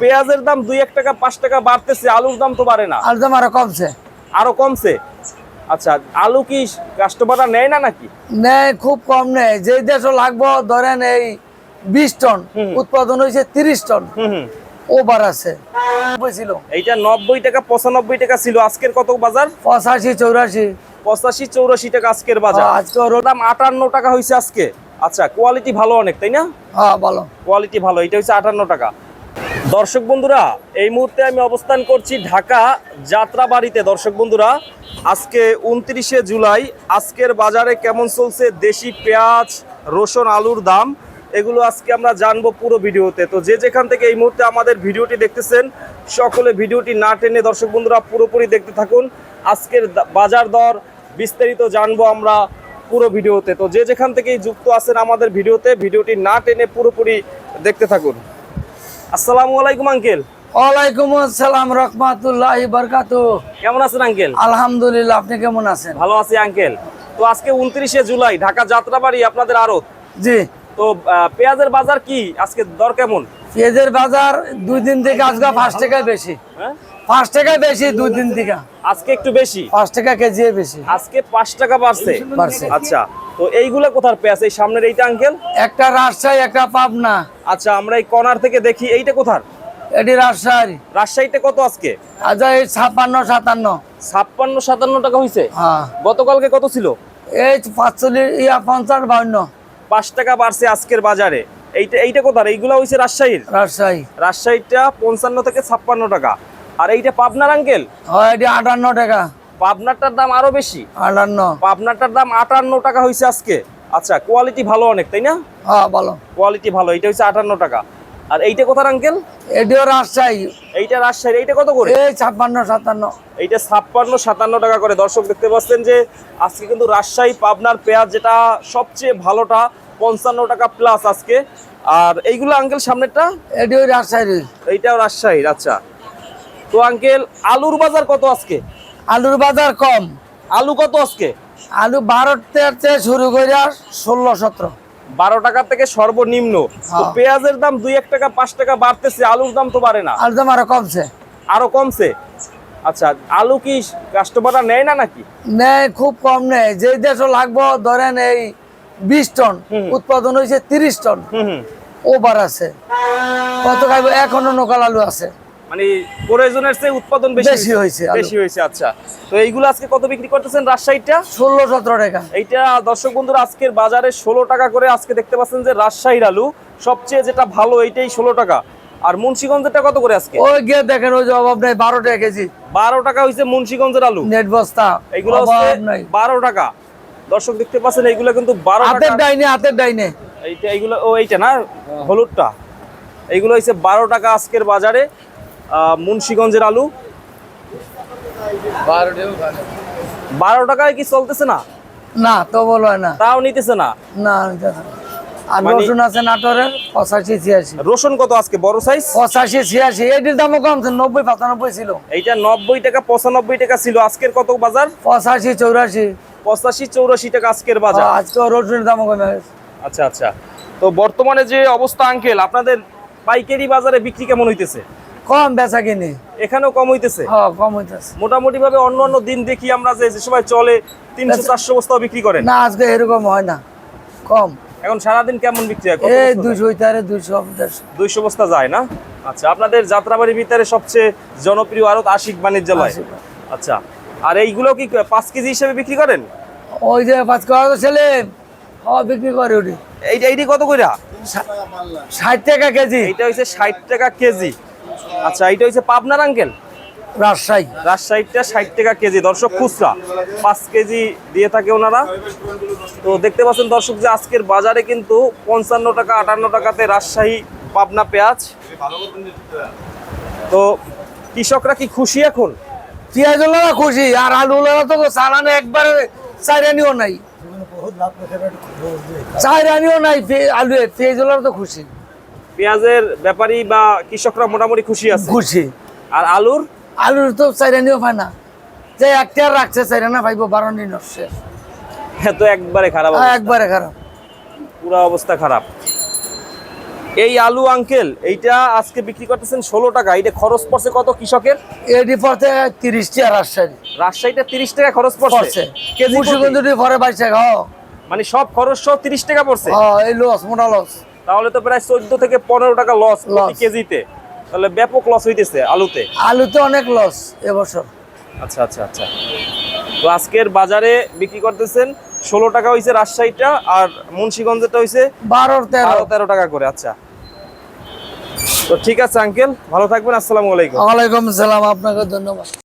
পেঁয়াজের দাম দুই এক টাকা পাঁচ টাকা বাড়তেছে আলুর দাম তো বাড়ে না। আর দাম আরও কমছে। আরও কমছে? আচ্ছা আলু কি কাস্টমাররা নেয় না নাকি? নেয় খুব কম নেয়। যে দেশও লাগবো ধরেন এই বিশ টন উৎপাদন হয়েছে তিরিশ টন। ওভার আছে। ছিল। এইটা নব্বই টাকা পঁচানব্বই টাকা ছিল। আজকের কত বাজার? পঁচাশি চৌরাশি। পঁচাশি চৌরাশি টাকা আজকের বাজার। আজকে দাম আটান্ন টাকা হয়েছে আজকে। আচ্ছা কোয়ালিটি ভালো অনেক তাই না? হ্যাঁ বলো কোয়ালিটি ভালো এটা হচ্ছে আটান্ন টাকা। দর্শক বন্ধুরা, এই মুহূর্তে আমি অবস্থান করছি ঢাকা যাত্রাবাড়িতে। দর্শক বন্ধুরা, আজকে উনত্রিশে জুলাই, আজকের বাজারে কেমন চলছে? দেশি পেঁয়াজ, রসুন, আলুর দাম, এগুলো আজকে আমরা জানব পুরো ভিডিওতে। তো যে যেখান থেকে এই মুহূর্তে আমাদের ভিডিওটি দেখতেছেন, সকলে ভিডিওটি না টেনে দর্শক বন্ধুরা পুরোপুরি দেখতে থাকুন। আজকের বাজার দর বিস্তারিত জানব আমরা পুরো ভিডিওতে। তো যে যেখান থেকেই যুক্ত আছেন আমাদের ভিডিওতে, ভিডিওটি না টেনে পুরোপুরি দেখতে থাকুন। আসসালামু আলাইকুম আঙ্কেল। ওয়ালাইকুম আসসালাম রহমাতুল্লাহ বরকাতু কেমন আছেন আঙ্কেল? আলহামদুলিল্লাহ আপনি কেমন আছেন? ভালো আছি আঙ্কেল। তো আজকে উনত্রিশে জুলাই ঢাকা যাত্রাবাড়ি আপনাদের আড়ত। জি। তো পেঁয়াজের বাজার কি? আজকে দর কেমন? পেঁয়াজের বাজার দুই দিন থেকে আজকে পাঁচ টাকায় বেশি। হ্যাঁ? পাঁচ টাকায় বেশি দুই দিন থেকে। আজকে একটু বেশি? পাঁচ টাকা কেজি বেশি। আজকে পাঁচ টাকা বাড়ছে। বাড়ছে। আচ্ছা। তো এইগুলা কোথার পেঁয়াজ? এই সামনের এইটা আঙ্কেল একটা রাজশাহী একটা পাবনা। আচ্ছা আমরা এই কর্নার থেকে দেখি এইটা কোথার? এটি রাজশাহী। রাজশাহীতে কত আজকে? আচ্ছা এই ছাপ্পান্ন সাতান্ন। ছাপ্পান্ন সাতান্ন টাকা হয়েছে হ্যাঁ। গতকালকে কত ছিল? এই পাঁচচল্লিশ ইয়া পঞ্চাশ বাউন্ন। পাঁচ টাকা বাড়ছে আজকের বাজারে। এইটা এইটা কোথার? এইগুলা হয়েছে রাজশাহীর? রাজশাহী। রাজশাহীটা পঞ্চান্ন থেকে ছাপ্পান্ন টাকা। আর এইটা পাবনার আঙ্কেল হয় এটি আটান্ন টাকা। পাবনারটার দাম আরও বেশি? আটান্ন। পাবনারটার দাম আটান্ন টাকা হয়েছে আজকে। আচ্ছা কোয়ালিটি ভালো অনেক তাই না? হ্যাঁ বলো কোয়ালিটি ভালো এটা হচ্ছে আটান্ন টাকা। আর এইটা কোথার আঙ্কেল এটিও রাজশাহী। এইটা রাজশাহীর এইটা কত করে? এই ছাপ্পান্ন সাতান্ন। এইটা ছাপ্পান্ন সাতান্ন টাকা করে। দর্শক দেখতে পাচ্ছেন যে আজকে কিন্তু রাজশাহী পাবনার পেঁয়াজ যেটা সবচেয়ে ভালোটা পঞ্চান্ন টাকা প্লাস আজকে। আর এইগুলো আঙ্কেল সামনেরটা? এটি ওই রাজশাহী এইটাও রাজশাহীর আচ্ছা। তো আঙ্কেল আলুর বাজার কত আজকে? আলুর বাজার কম। আলু কত আজকে? আলু বারো থেকে শুরু করে ষোলো সতেরো। বারো টাকা থেকে সর্বনিম্ন। হ্যাঁ। পেঁয়াজের দাম দুই এক টাকা পাঁচ টাকা বাড়তেছে আলুর দাম তো বাড়ে না। আলুর দাম আরও কমছে। আরও কমছে? আচ্ছা আলু কি কাস্টমাররা নেয় না নাকি? নেয় খুব কম নেয়। যে দেশও লাগবো ধরেন এই বিশ টন উৎপাদন হয়েছে তিরিশ টন। ওভার আছে। কত খাইবো? এখনও নকাল আলু আছে। মানে প্রয়োজনের চেয়ে উৎপাদন বেশি হয়েছে। বেশি হয়েছে আচ্ছা। তো এইগুলো আজকে কত বিক্রি করতেছেন রাজশাহীটা? ষোলো সতেরো টাকা। এইটা দর্শক বন্ধুরা আজকের বাজারে ষোলো টাকা করে আজকে দেখতে পাচ্ছেন যে রাজশাহীর আলু সবচেয়ে যেটা ভালো এইটাই ষোলো টাকা। আর মুন্সিগঞ্জেরটা কত করে আজকে? ওই গিয়ে দেখেন ওই যে অভাব নেই বারো টাকা কেজি। বারো টাকা হয়েছে মুন্সিগঞ্জের আলু। নেট বস্তা এইগুলো বারো টাকা। দর্শক দেখতে পাচ্ছেন এইগুলো কিন্তু বারো হাতের ডাইনে হাতের ডাইনে। এইটা এইগুলো ও এইটা না হলুদটা। এইগুলো হচ্ছে বারো টাকা আজকের বাজারে। মুন্সিগঞ্জের আলু। বারো টাকায় কি চলতেছে না? না তো বলো না। তাও নিতেছে না? না আর মানে- রসুন আছে নাটোরের পঁচাশি ছিয়াশি। রসুন কত আজকে? বড় সাইজ পঁচাশি ছিয়াশি। এটির দামও কমছে নব্বই পঁচানব্বই ছিল। এইটা নব্বই টাকা পঁচানব্বই টাকা ছিল। আজকের কত বাজার? পঁচাশি চৌরাশি। পঁচাশি চৌরাশি টাকা আজকের বাজার। আজকে রসুনের দামও কমে আচ্ছা আচ্ছা। তো বর্তমানে যে অবস্থা আঙ্কেল আপনাদের পাইকারি বাজারে বিক্রি কেমন হইতেছে? কম বেচা কিনি। এখানেও কম হইতেছে? হ্যাঁ কম হইতেছে। মোটামুটি ভাবে অন্য অন্য দিন দেখি আমরা যে সময় চলে তিনশো চারশো বস্তাও বিক্রি করেন। না আজকে এরকম হয় না। কম। এখন সারাদিন কেমন বিক্রি হয়? এই দুশো হইতারে দুশো দুইশো বস্তা যায় না? আচ্ছা আপনাদের যাত্রাবাড়ির ভিতরে সবচেয়ে জনপ্রিয় আরত আশিক বাণিজ্যালয় আশিক। আচ্ছা আর এইগুলো কি পাঁচ কেজি হিসেবে বিক্রি করেন? ওই যে পাঁচ কেজি ছেলে বিক্রি করে ওটি। এইটা এইটি কত কইরা? ষাট টাকা কেজি। এইটা হচ্ছে ষাট টাকা কেজি। আচ্ছা এইটা হচ্ছে পাবনার আঙ্কেল? রাজশাহী। রাজশাহীটা ষাট টাকা কেজি দর্শক খুচরা। পাঁচ কেজি দিয়ে থাকে ওনারা। তো দেখতে পাচ্ছেন দর্শক যে আজকের বাজারে কিন্তু পঞ্চান্ন টাকা আটান্ন টাকাতে রাজশাহী পাবনা পেঁয়াজ। তো কৃষকরা কি খুশি এখন? পেঁয়াজ ওলারা খুশি আর আলু ওলারা তো চালানো একবারে চাইরানিও নাই। চাইরানিও নাই আলু পেঁয়াজ ওলারা তো খুশি। পেঁয়াজের ব্যাপারী বা কৃষকরা মোটামুটি খুশি আছে? খুশি। আর আলুর? আলুর তো চাইরানিও পায় না। যে একটা রাখছে চাইরানা পাইব বারো দিন শেষ। হ্যাঁ তো একবারে খারাপ হ্যাঁ, একবারে খারাপ। পুরো অবস্থা খারাপ। এই আলু আঙ্কেল এইটা আজকে বিক্রি করতেছেন ষোলো টাকা। এটা খরচ পড়ছে কত কৃষকের? এডি পড়তে তিরিশ টাকা রাজশাহী। রাজশাহীটা তিরিশ টাকা খরচ পড়ছে। পড়ছে। কেজি? পরে বাইশ টাকা মানে সব খরচ সহ তিরিশ টাকা পড়ছে? এই লস মোটা লস তাহলে তো প্রায় চোদ্দ থেকে পনেরো টাকা লস প্রতি কেজিতে। তাহলে ব্যাপক লস হইতেছে আলুতে? আলুতে অনেক লস এবছর। আচ্ছা আচ্ছা আচ্ছা। তো আজকের বাজারে বিক্রি করতেছেন ষোলো টাকা হয়েছে রাজশাহীটা আর মুন্সিগঞ্জেরটা হয়েছে বারো তেরো। তেরো টাকা করে আচ্ছা। তো ঠিক আছে আঙ্কেল ভালো থাকবেন আসসালামু আলাইকুম। ওয়ালাইকুম সালাম আপনাকে ধন্যবাদ।